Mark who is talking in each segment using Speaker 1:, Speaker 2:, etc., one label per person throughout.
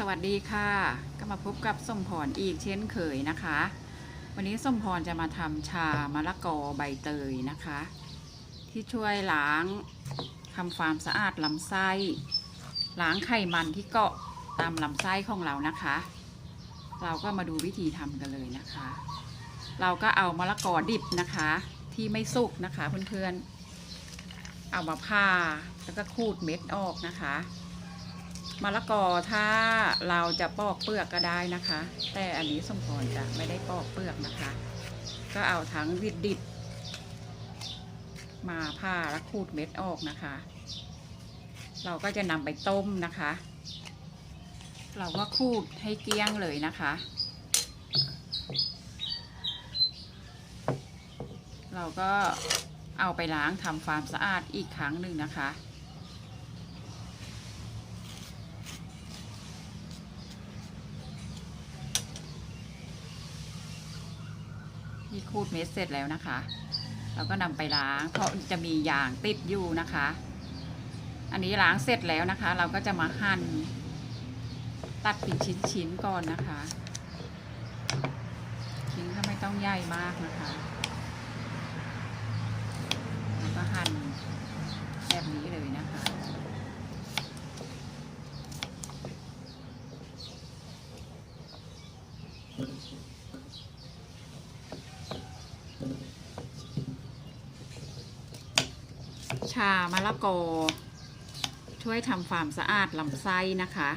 Speaker 1: สวัสดีค่ะ ก็มาพบกับส้มพรอีกเช่นเคยนะคะ วันนี้ส้มพรจะมาทำชามะละกอใบเตยนะคะ ที่ช่วยล้างทำความสะอาดลำไส้ล้างไขมันที่เกาะตามลำไส้ของเรานะคะ เราก็มาดูวิธีทำกันเลยนะคะ เราก็เอามะละกอดิบนะคะ ที่ไม่สุกนะคะเพื่อนๆเอามาผ่าแล้วก็ขูดเม็ดออกนะคะ มะละกอถ้าเราจะปอกเปลือกก็ได้นะคะ แต่อันนี้สมพรจะไม่ได้ปอกเปลือกนะคะ ก็เอาทั้งดิบดิบๆมาผ่าแล้วขูดเม็ดออกนะคะ เราก็จะนำไปต้มนะคะ เราก็ขูดให้เกลี้ยงเลยนะคะ เราก็เอาไปล้างทำความสะอาดอีกครั้งหนึ่งนะคะ ขูดเม็ดเสร็จแล้วนะคะ เราก็นำไปล้าง เพราะจะมียางติดอยู่นะคะ อันนี้ล้างเสร็จแล้วนะคะ เราก็จะมาหั่นตัดเป็นชิ้นๆก่อนนะคะ ชิ้นก็ไม่ต้องใหญ่มากนะคะแล้วก็หั่นแบบนี้เลยนะคะ ชามะละกอ ช่วยทำความสะอาดลำไส้นะคะ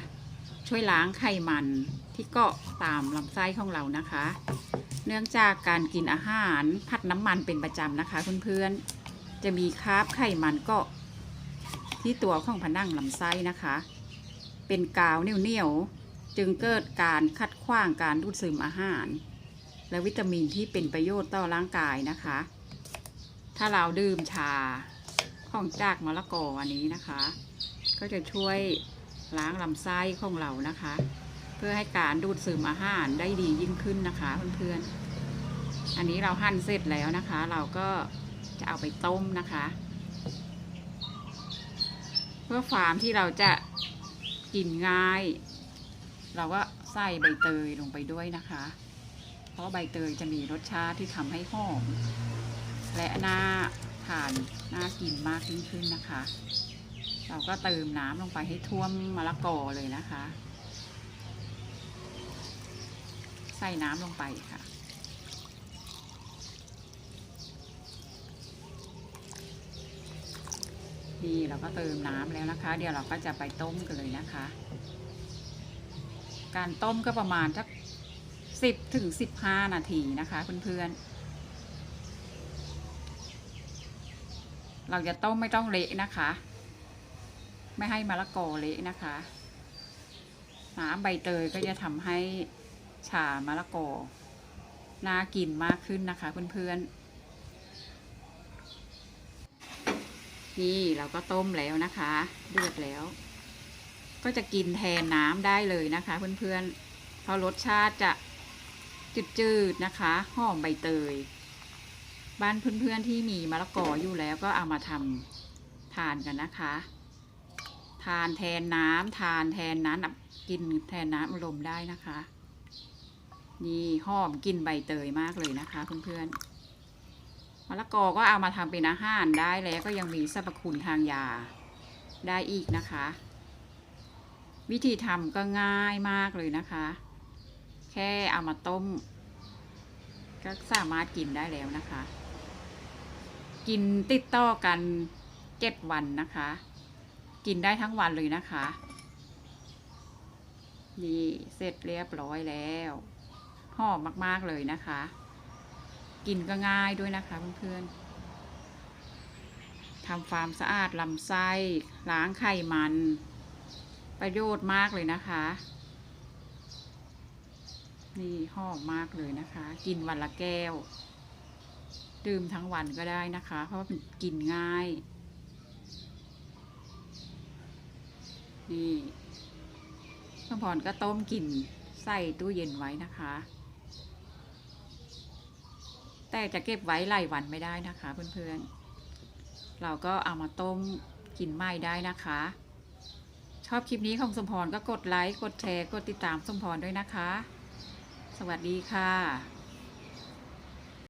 Speaker 1: ช่วยล้างไขมันที่เกาะตามลำไส้ของเรานะคะ เนื่องจากการกินอาหารผัดน้ำมันเป็นประจำนะคะเพื่อนๆ จะมีคราบไขมันเกาะที่ตัวของผนังลำไส้นะคะ เป็นกาวเหนียวๆจึงเกิดการคัดขว้างการดูดซึมอาหาร และวิตามินที่เป็นประโยชน์ต่อร่างกายนะคะ ถ้าเราดื่มชา ของจากมะละกออันนี้นะคะ ก็จะช่วยล้างลำไส้ของเรานะคะ เพื่อให้การดูดซึมอาหารได้ดียิ่งขึ้นนะคะเพื่อนๆอันนี้เราหั่นเสร็จแล้วนะคะ เราก็จะเอาไปต้มนะคะ เพื่อฟาร์มที่เราจะกินง่าย เราก็ใส่ใบเตยลงไปด้วยนะคะ เพราะใบเตยจะมีรสชาติที่ทำให้หอม และน่า ทานน่ากินมากยิ่งขึ้นนะคะ เราก็เติมน้ำลงไปให้ท่วมมะละกอเลยนะคะ ใส่น้ำลงไปค่ะดีเราก็เติมน้ำแล้วนะคะ เดี๋ยวเราก็จะไปต้มกันเลยนะคะ การต้มก็ประมาณสักสิบถึงสิบห้านาทีนะคะเพื่อนๆ เราจะต้มไม่ต้องเละนะคะ ไม่ให้มะละกอเละนะคะ น้ำใบเตยก็จะทำให้ชามะละกอน่ากินมากขึ้นนะคะเพื่อนๆ นี่เราก็ต้มแล้วนะคะเดือดแล้ว ก็จะกินแทนน้ำได้เลยนะคะเพื่อนๆเพราะรสชาติจะจืดๆนะคะหอมใบเตย บ้านเพื่อนๆที่มีมะละกออยู่แล้วก็เอามาทำทานกันนะคะ ทานแทนน้ำทานแทนน้ำกินแทนน้ำอารมณ์ได้นะคะ นี่หอมกินใบเตยมากเลยนะคะเพื่อนๆมะละกอก็เอามาทำเป็นอาหารได้แล้วก็ยังมีสรรพคุณทางยาได้อีกนะคะ วิธีทำก็ง่ายมากเลยนะคะ แค่เอามาต้มก็สามารถกินได้แล้วนะคะ กินติดต่อกันเจ็ดวันนะคะ กินได้ทั้งวันเลยนะคะ นี่เสร็จเรียบร้อยแล้วหอมมากๆเลยนะคะ กินก็ง่ายด้วยนะคะเพื่อนๆทำความสะอาดลำไส้ล้างไขมัน ประโยชน์มากเลยนะคะนี่หอมมากเลยนะคะ กินวันละแก้ว ดื่มทั้งวันก็ได้นะคะ เพราะว่ามันกินง่าย นี่พ่อพรก็ต้มกินใส่ตู้เย็นไว้นะคะ แต่จะเก็บไว้หลายวันไม่ได้นะคะ เพื่อนๆ เราก็เอามาต้มกินไหม้ได้นะคะชชอบคลิปนี้ของสมพรก็กดไลค์ กดแชร์ กดติดตามสมพรด้วยนะคะ สวัสดีค่ะ